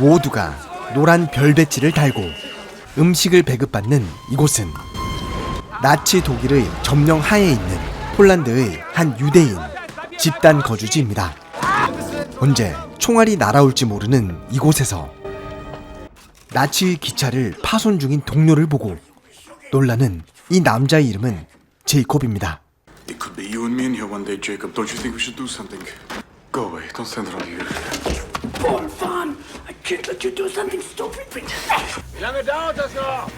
모두가 노란 별배지를 달고 음식을 배급받는 이곳은 나치 독일의 점령 하에 있는 폴란드의 한 유대인 집단 거주지입니다. 언제 총알이 날아올지 모르는 이곳에서 나치의 기차를 파손 중인 동료를 보고 놀라는 이 남자의 이름은 제이콥입니다. It could be you and me in here one day, Jacob. Don't you think we should do something? Go away. Don't stand around here. For fun! I can't let you do something stupid, Princess. Wie lange dauert das noch?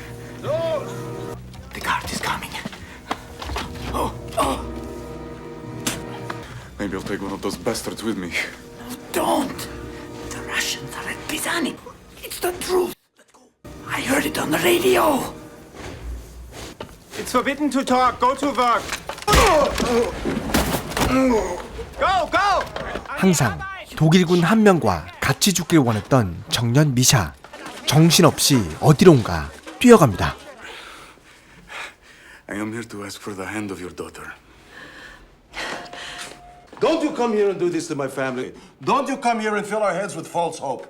Los! The guard is coming. Maybe I'll take one of those bastards with me. Don't! The Russians are at Pisani. It's the truth. I heard it on the radio. It's forbidden to talk. Go to work. Go, go! 항상 독일군 한 명과 같이 죽길 원했던 청년 미샤. 정신없이 어디론가 뛰어갑니다. I am here to ask for the hand of your daughter. Don't you come here and do this to my family. Don't you come here and fill our heads with false hope.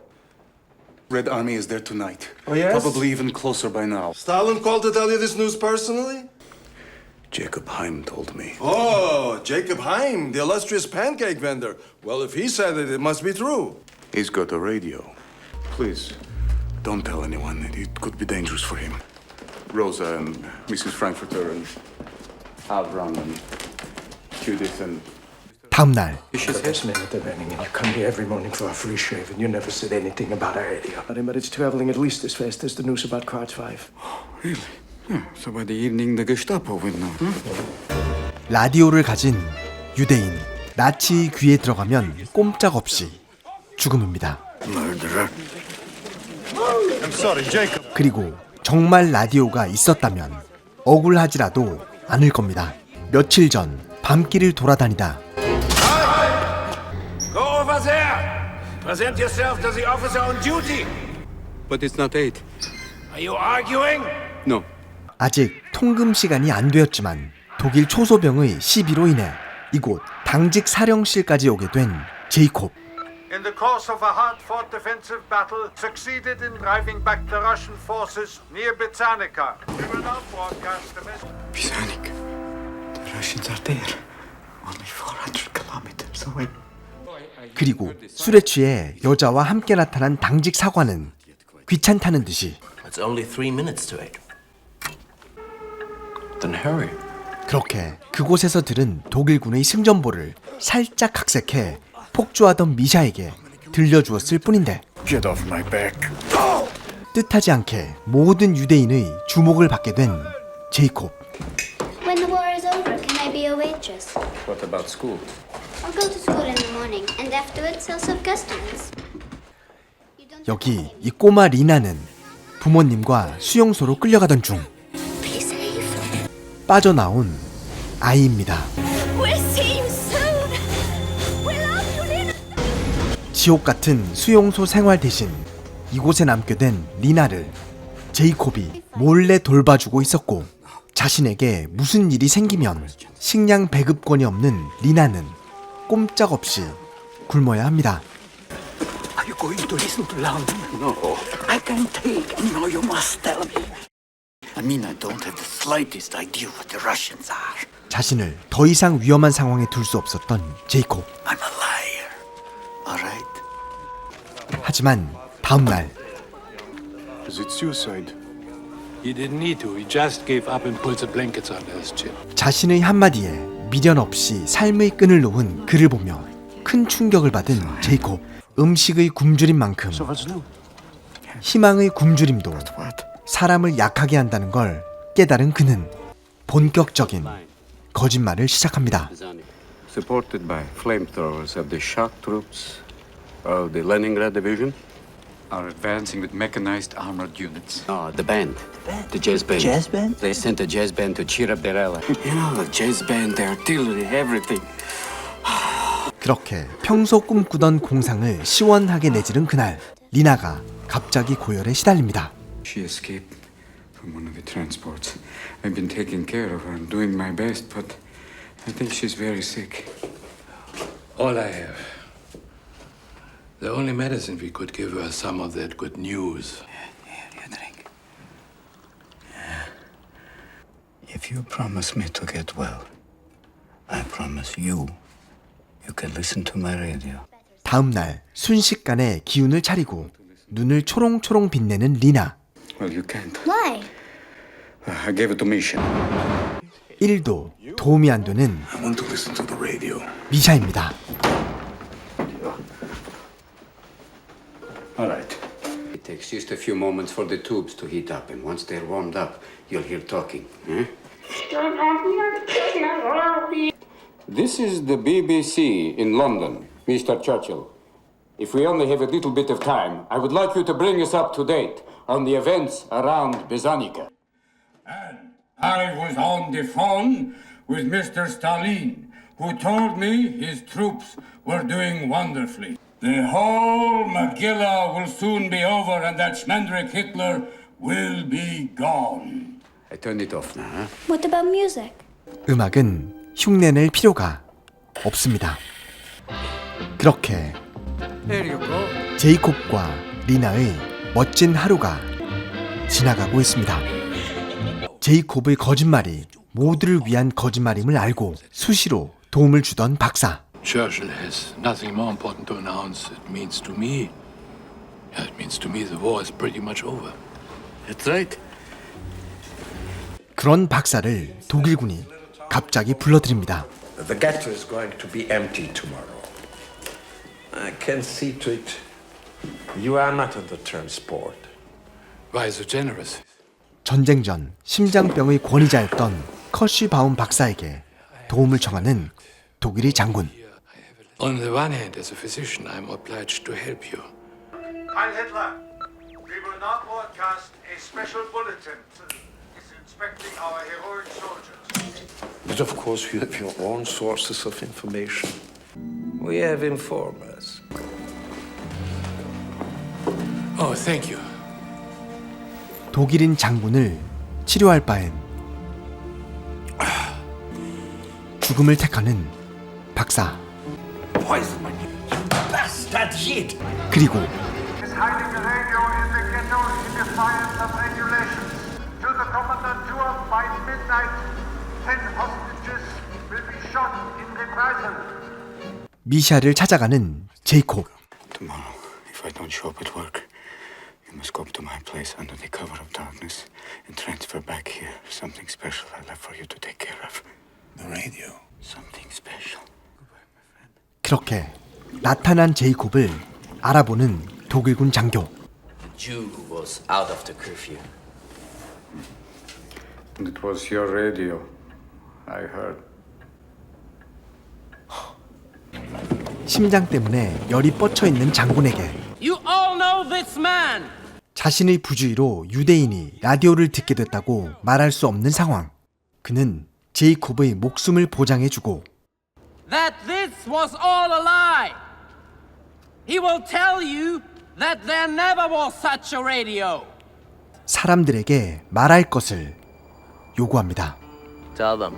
Red Army is there tonight. Oh, yes? Probably even closer by now. Stalin called to tell you this news personally? Jacob Heim told me. Oh, Jacob Heim, the illustrious pancake vendor. Well, if he said it, it must be true. He's got a radio. Please, don't tell anyone. It- It could be dangerous for him. Rosa and Mrs. Frankfurter and Avram and Judith and 다음 날 She's this minute the wedding, and you come here every morning for a free shave, and you never said anything about her radio. But it's traveling at least as fast as the news about Quartz 5. Really? Yeah, so by the evening the Gestapo will know. 라디오를 가진 유대인 나치 귀에 들어가면 꼼짝없이 죽음입니다. Murderer. I'm sorry, Jacob. 그리고 정말 라디오가 있었다면 억울하지라도 않을 겁니다. 며칠 전 밤길을 돌아다니다 Go over there! Present yourself to the officer on duty! But it's not eight. Are you arguing? No. 아직 통금 시간이 안 되었지만 독일 초소병의 시비로 인해 이곳 당직 사령실까지 오게 된 제이콥. In the course of a hard-fought defensive battle, succeeded in driving back the Russian forces near Bitsanica. We will now broadcast the message. Pisanik. The Russians are there. Only 400 kilometers away. 그리고 술에 취해 여자와 함께 나타난 당직 사관은 귀찮다는 듯이 It's only three minutes to eight. Then hurry. 그렇게 그곳에서 들은 독일군의 승전보를 살짝 각색해 폭주하던 미샤에게 들려주었을 뿐인데 Get off my back. 뜻하지 않게 모든 유대인의 주목을 받게 된 제이콥. When the war is over, can I be a waitress? What about school? I'll go to school in the morning and afterwards I'll serve customers. You don't 여기 이 꼬마 리나는 부모님과 수용소로 끌려가던 중. 빠져나온 아이입니다. 지옥 같은 수용소 생활 대신 이곳에 남게 된 리나를 제이콥이 몰래 돌봐주고 있었고 자신에게 무슨 일이 생기면 식량 배급권이 없는 리나는 꼼짝없이 굶어야 합니다. Are you going to listen to London? No. I can take, and now you must tell me. I mean, I don't have the slightest idea what the Russians are. 자신을 더 이상 위험한 상황에 둘 수 없었던 제이콥. I'm a liar. All right. 하지만 다음 날 Is it suicide? He didn't need to. He just gave up and pulled the blankets under his chin. 자신의 한마디에 미련 없이 삶의 끈을 놓은 그를 보며 큰 충격을 받은 제이콥. 음식의 굶주린 만큼 희망의 굶주림도 사람을 약하게 한다는 걸 깨달은 그는 본격적인 거짓말을 시작합니다. supported by flamethrowers of the shock troops of the Leningrad Division. Are advancing with mechanized armored units. Oh, the band. The jazz band. Jazz band? They sent a jazz band to cheer up their ally. you know, the jazz band, the artillery, everything. 그렇게 평소 꿈꾸던 공상을 시원하게 내지른 그날 리나가 갑자기 고열에 시달립니다. She escaped from one of the transports. I've been taking care of her and doing my best, but I think she's very sick. All I have. The only medicine we could give her some of that good news. You drink. If you promise me to get well, I promise you, you can listen to my radio. 다음 날 순식간에 기운을 차리고 눈을 초롱초롱 빛내는 리나. Well, you can't. Why? I gave it to Misha. 1도 도움이 안 되는 I want to listen to the radio. 미샤입니다. All right. It takes just a few moments for the tubes to heat up, and once they're warmed up, you'll hear talking. eh? This is the BBC in London, Mr. Churchill. If we only have a little bit of time, I would like you to bring us up to date on the events around Bezanica. And I was on the phone with Mr. Stalin, who told me his troops were doing wonderfully. The whole Magilla will soon be over, and that Schmendrick Hitler will be gone. I turned it off now? What about music? 음악은 흉내낼 필요가 없습니다. 그렇게 제이콥과 리나의 멋진 하루가 지나가고 있습니다. 제이콥의 거짓말이 모두를 위한 거짓말임을 알고 수시로 도움을 주던 박사. Churchill has nothing more important to announce. It means to me. Yeah, it means to me the war is pretty much over. That's right. 그런 박사를 독일군이 갑자기 불러들입니다. The ghetto is going to be empty tomorrow. I can see to it. You are not on the transport. Why so generous? 전쟁 전 심장병의 권위자였던 커쉬바움 박사에게 도움을 청하는 독일의 장군. On the one hand, as a physician, I'm obliged to help you. Heil Hitler! We will now broadcast a special bulletin. Is inspecting our heroic soldiers. But of course, you have your own sources of information. We have informers. Oh, thank you. 독일인 장군을 치료할 바엔 죽음을 택하는 박사. Poison you bastard shit! 그리고 Is hiding a radio in the ghetto in defiance of regulations. To the Kommandantur by midnight, ten hostages will be shot in reprisal. 미샤를 찾아가는 제이콥. Tomorrow, if I don't show up at work, you must go up to my place under the cover of darkness and transfer back here something special I left for you to take care of. The radio. Something special. 그렇게 나타난 제이콥을 알아보는 독일군 장교. Jew was out of the curfew. It was your radio. I heard. 심장 때문에 열이 뻗쳐 있는 장군에게 You all know this man! 자신의 부주의로 유대인이 라디오를 듣게 됐다고 말할 수 없는 상황. 그는 제이콥의 목숨을 보장해주고 That this was all a lie! He will tell you that there never was such a radio! 사람들에게 말할 것을 요구합니다. Tell them.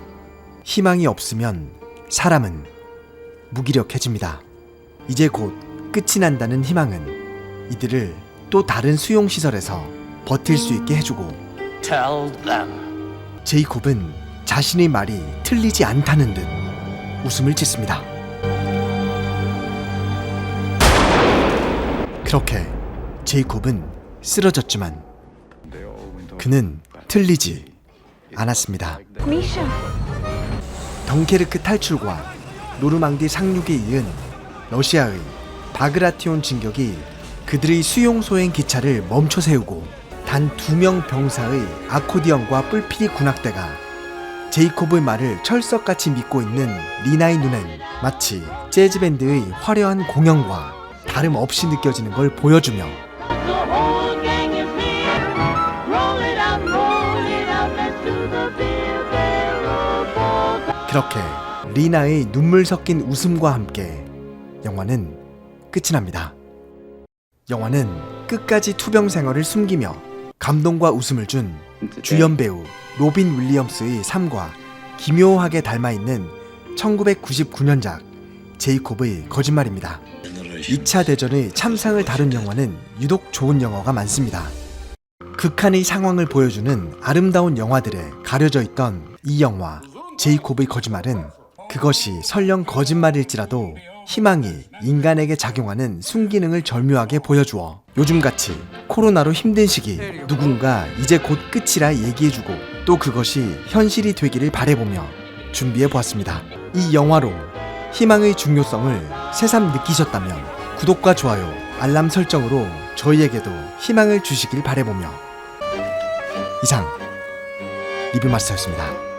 희망이 없으면 사람은 무기력해집니다. 이제 곧 끝이 난다는 희망은 이들을 또 다른 수용 시설에서 버틸 수 있게 해주고 Tell them. 제이콥은 자신의 말이 틀리지 않다는 듯 웃음을 짓습니다. 그렇게 제이콥은 쓰러졌지만 그는 틀리지 않았습니다. 덩케르크 탈출과 노르망디 상륙에 이은 러시아의 바그라티온 진격이 그들의 수용 소행 기차를 멈춰 세우고 단 두 명 병사의 아코디언과 뿔피리 군악대가 제이콥의 말을 철석같이 믿고 있는 리나의 눈엔 마치 재즈 밴드의 화려한 공연과 다름없이 느껴지는 걸 보여주며 그렇게 리나의 눈물 섞인 웃음과 함께 영화는 끝이 납니다. 영화는 끝까지 투병 생활을 숨기며 감동과 웃음을 준 주연 배우 로빈 윌리엄스의 삶과 기묘하게 닮아 있는 1999년작 제이콥의 거짓말입니다. Generation 2차 대전의 참상을 다룬 영화는 유독 좋은 영화가 많습니다. 극한의 상황을 보여주는 아름다운 영화들에 가려져 있던 이 영화 제이콥의 거짓말은 그것이 설령 거짓말일지라도 희망이 인간에게 작용하는 순기능을 절묘하게 보여주어 요즘같이 코로나로 힘든 시기 누군가 이제 곧 끝이라 얘기해주고 또 그것이 현실이 되기를 바래보며 준비해 보았습니다. 이 영화로 희망의 중요성을 새삼 느끼셨다면 구독과 좋아요, 알람 설정으로 저희에게도 희망을 주시길 바래보며 이상 리뷰마스터였습니다.